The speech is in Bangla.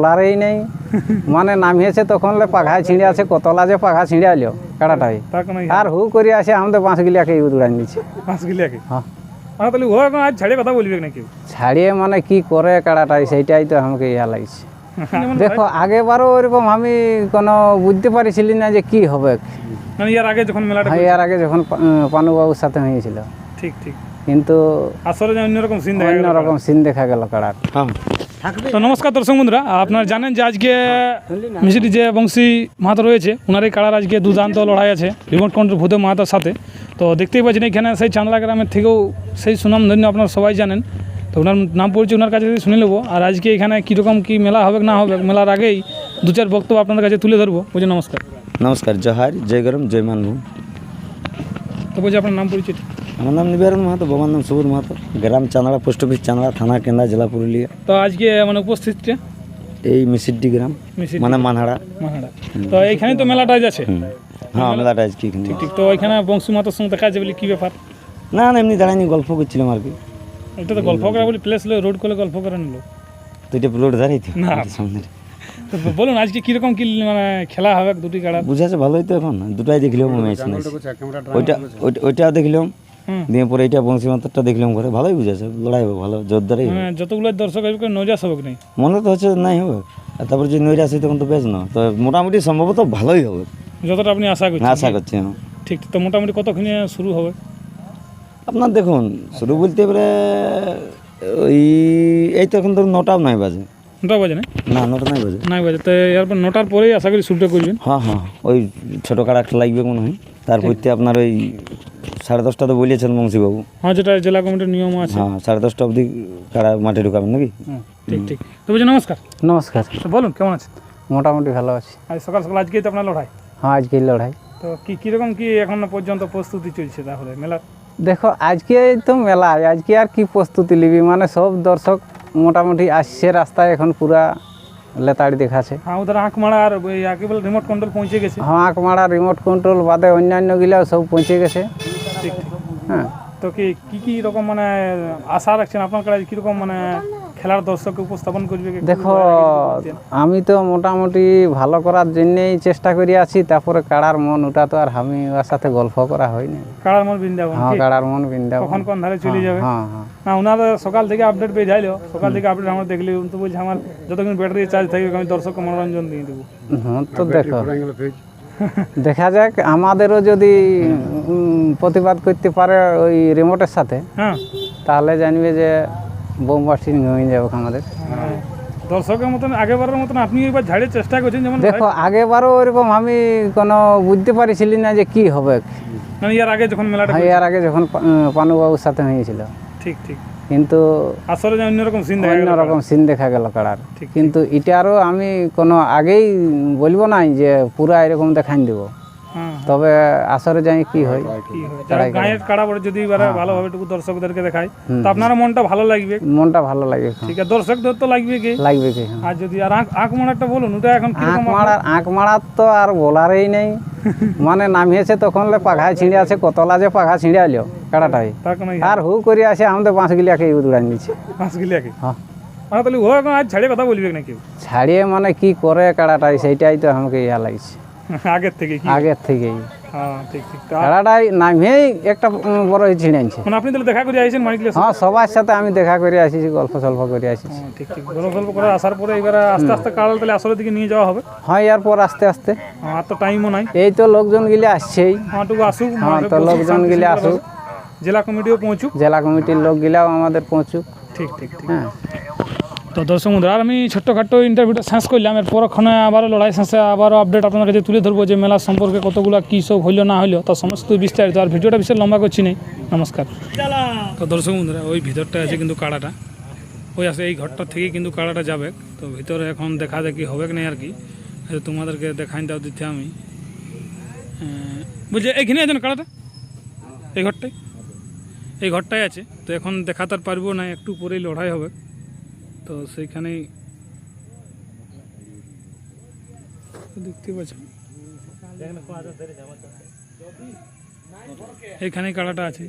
বলারই নেই। মানে নামিয়েছে তখন লে পাঘায় ছিঁড়ে আছে কতলা যে পাঘা ছিঁড়ে আলো কাড়াটাই। আর হু করে আসে আমাদের গিলাকে উড়াই নিচ্ছে পাঁচ গিলিয়াকে হ্যাঁ। মানে তাহলে ও এখন আজ ছাড়িয়ে কথা বলবে না ছাড়িয়ে মানে কি করে কাড়াটাই সেইটাই তো আমাকে ইয়া লাগছে। দেখো আগেবারও ওরকম আমি কোনো বুঝতে পারিছিলি না যে কি হবে। মানে ইয়ার আগে যখন মেলাটা হ্যাঁ, এর আগে যখন পানুবাবুর সাথে হয়েছিল। ঠিক ঠিক। কিন্তু আসলে অন্যরকম সিন দেখা গেল। অন্যরকম সিন দেখা গেল কাড়ার। তো নমস্কার দর্শক বন্ধুরা আপনারা জানেন যে আজকে মিষ্টি যে বংশী মাহাতো রয়েছে ওনার এই কাড়ার আজকে দুর্দান্ত লড়াই আছে রিমোট কন্ট্রোল ভূত মাহাতোর সাথে। তো দেখতেই পাচ্ছেন এখানে সেই চান্দলা গ্রামের থেকেও সেই সুনাম ধন্য আপনারা সবাই জানেন। তো ওনার নাম পরিচয় ওনার কাছে শুনে নেব আর আজকে এখানে কীরকম কী মেলা হবে না হবে মেলার আগেই দু চার বক্তব্য আপনাদের কাছে তুলে ধরবো। বুঝে নমস্কার। নমস্কার জহার জয় গরম জয় মানভূম তো বলছি আপনার নাম পরিচয় আমার নাম নিবারণ মাহাতো বাবার নাম সুবোধ মাহাতো। গ্রাম চান্দড়া পোস্ট অফিস চান্দড়া থানা কেন্দ্রা জেলা পুরুলিয়া। তো আজকে মানে উপস্থিতটা এই মিসিড্ডি গ্রাম মানে মানহাড়া। তো এইখানেই তো মেলাটা আছে? হ্যাঁ মেলাটা আজকে এখানে ঠিক তো এখানে বংশী মাতার সঙ্গে দেখা যাবে বলে কী ব্যাপার? না না এমনি দাঁড়াইনি গল্প করছিলাম আর কি। এটা তো গল্প করা বলি প্লেস রোড করে গল্প করে নিল তো এটা রোড তো না। সামনে তো বলুন আজকে কীরকম কি মানে খেলা হবে দুটি কাড়া? বুঝাচ্ছে ভালোই তো এখন। দুটাই দেখলাম ম্যাচ ওইটা ওইটা- দেখলাম দিয়ে পরে এইটা বংশী মাতারটা দেখলাম করে ভালোই বুঝাচ্ছে লড়াই হবে ভালো জোরদারই মানে যতগুলো দর্শক আসবে নজাস হবে নেই? মনে তো হচ্ছে নাই হবে। আর তারপর যদি নৈরা আসে তখন তো বেশ না। তো মোটামুটি সম্ভবত ভালোই হবে। যতটা আপনি আশা করছেন। আশা করছি আমি ঠিক তো মোটামুটি কতক্ষণে শুরু হবে? আপনার দেখুন শুরু বলতে এবারে ওই এই তো এখন ধরুন নটাও নয় বাজে। নটা বাজে না? না নটা নয় বাজে। নাই বাজে। তো এরপর নটার পরেই আশা করি শুরুটা করবেন। হ্যাঁ হ্যাঁ ওই ছোটো কাড়া একটা লাগবে মনে হয়। তারপরতে আপনার ওই সাড়ে দশটা তো বলেছেন বংশীবাবু হ্যাঁ যেটা জেলা কমিটির নিয়ম আছে। হ্যাঁ সাড়ে দশটা অবধি কাড়া মাঠে ঢুকাবেন নাকি? ঠিক ঠিক। তো বলছি নমস্কার। নমস্কার বলুন কেমন আছেন? মোটামুটি ভালো আছি। আজ সকাল সকাল আজকেই তো আপনার লড়াই? হ্যাঁ আজকেই লড়াই। তো কি কীরকম কি এখন পর্যন্ত প্রস্তুতি চলছে তাহলে মেলার দেখো আজকে তো মেলা আজকে আর কি প্রস্তুতি নিবি? মানে সব দর্শক মোটামুটি আসছে রাস্তায় এখন পুরা লেতাড়ি দেখাছে হ্যাঁ ওদের আঁক মারা আর ওই একেবারে রিমোট কন্ট্রোল পৌঁছে গেছে। হাঁক মারা রিমোট কন্ট্রোল বাদে অন্যান্য গিলাও সব পৌঁছে গেছে। ঠিক ঠিক হ্যাঁ। তো কি কি কি রকম মানে আশা রাখছেন আপনার কাছে? কীরকম মানে খেলার দর্শককে উপস্থাপন করবে কি? দেখো আমি তো মোটামুটি ভালো করার জন্যেই চেষ্টা করি আছি তারপরে কাড়ার মন ওটা তো আর আমি ওর সাথে গল্প করা হয়নি। কাড়ার মন বৃন্দাবন হ্যাঁ কাড়ার মন বৃন্দাবন। কখন কোন ধারে চলে যাবে? হ্যাঁ হ্যাঁ। না ওনার সকাল থেকে আপডেট পেয়ে যাইলো। সকাল থেকে আপডেট আমরা দেখলি তো বলছে আমার যতক্ষণ ব্যাটারি চার্জ থাকবে আমি দর্শককে মনোরঞ্জন দিয়ে দেবো। হ্যাঁ তো দেখো। দেখা যাক আমাদেরও যদি প্রতিবাদ করতে পারে ওই রিমোটের সাথে হ্যাঁ। তাহলে জানবে যে বোম বাস্টিং হয়ে যাবে আমাদের। হ্যাঁ। দর্শকের মতন আগেবারের মতন আপনি এবার ঝাড়িয়ে চেষ্টা করছেন যেমন দেখো আগেবারও ওইরকম আমি কোনো বুঝতে পারিছিলি না যে কি হবে। মানে ইয়ার আগে যখন মেলাটা হ্যাঁ, এর আগে যখন পানুবাবুর সাথে হয়েছিল। ঠিক ঠিক। কিন্তু আসলে অন্যরকম সিন দেখা গেল অন্যরকম সিন দেখা গেল কাড়ার ঠিক। কিন্তু এটারও আমি কোনো আগেই বলব নাই যে পুরা এরকম দেখাই দেবো। হ্যাঁ। তবে আসরে যাই কি হয় হয় গায়ের কাড়া পড়ে যদি এবারে হ্যাঁ, ভালোভাবে টুকু দর্শকদেরকে দেখায় তো আপনার মনটা ভালো লাগবে? মনটা ভালো লাগে এখন। ঠিক আছে দর্শকদের তো লাগবে কি? লাগবে কি হ্যাঁ। আর যদি আর আঁক মারাটা বলুন ওটা এখন আঁক কীরকম মারার আঁক মারার তো আর বলারই নেই। মানে নামিয়েছে তখন লে পাঘায় ছিঁড়ে আছে কতলা যে পাঘা ছিঁড়ে আলো কাড়াটাই। আর হু করে আসে আমাদের বাঁশ গিলাকে উড়াই নিচ্ছে পাঁচ গিলিয়াকে? হ্যাঁ। মানে তাহলে ও আজ ছাড়িয়ে কথা বলবে না ছাড়িয়ে মানে কি করে কাড়াটাই সেইটাই তো আমাকে ইয়া লাগছে। আগের থেকে আগের থেকেই। হ্যাঁ তা কাড়াটাই নামিয়েই একটা বড় ছিঁড়ে আনছে। মানে আপনি তাহলে দেখা করে আইছেন মানিকলে হ্যাঁ সবার সাথে আমি দেখা করে আসিছি গল্প সল্প করে আসিছি। ঠিক ঠিক। গল্প গল্প করে আসার পরে এবার আস্তে আস্তে কাড়াল তাহলে আসলের দিকে নিয়ে যাওয়া হবে। হয় এরপর আস্তে আস্তে। হ্যাঁ, আর তো টাইমও নাই। এই তো লোকজন গিলে আসছেই। আমাটুকু আসুক হ্যাঁ তো লোকজন গিলে আসুক। জেলা কমিটিও পৌঁছুক? জেলা কমিটির লোক গিলাও আমাদের পৌঁছুক। ঠিক ঠিক ঠিক। হ্যাঁ। তো দর্শক বন্ধুরা আর আমি ছোট্টখাট্ট ইন্টারভিউটা শেষ করলাম। এর পরক্ষণে আবারও লড়াই শেষে আবারও আপডেট আপনার কাছে তুলে ধরবো যে মেলা সম্পর্কে কতগুলো কী সব হইল না হইল তার সমস্ত বিস্তারিত। আর ভিডিওটা বিশেষ লম্বা করছি নেই নমস্কার। তো দর্শক বন্ধুরা ওই ভিতরটা আছে কিন্তু কাড়াটা। ওই আছে এই ঘরটার থেকেই কিন্তু কাড়াটা যাবে। তো ভিতরে এখন দেখা দেখি হবে কি না আর কি। তোমাদেরকে দেখাই দাও দিতে আমি। বলছি এইখানে আছে না কাড়াটা? এই ঘরটাই এই ঘরটাই আছে। তো এখন দেখাতে পারব না, একটু পরেই লড়াই হবে। তো সেইখানেই দেখতে পাচ্ছেন এইখানে কাড়াটা আছে।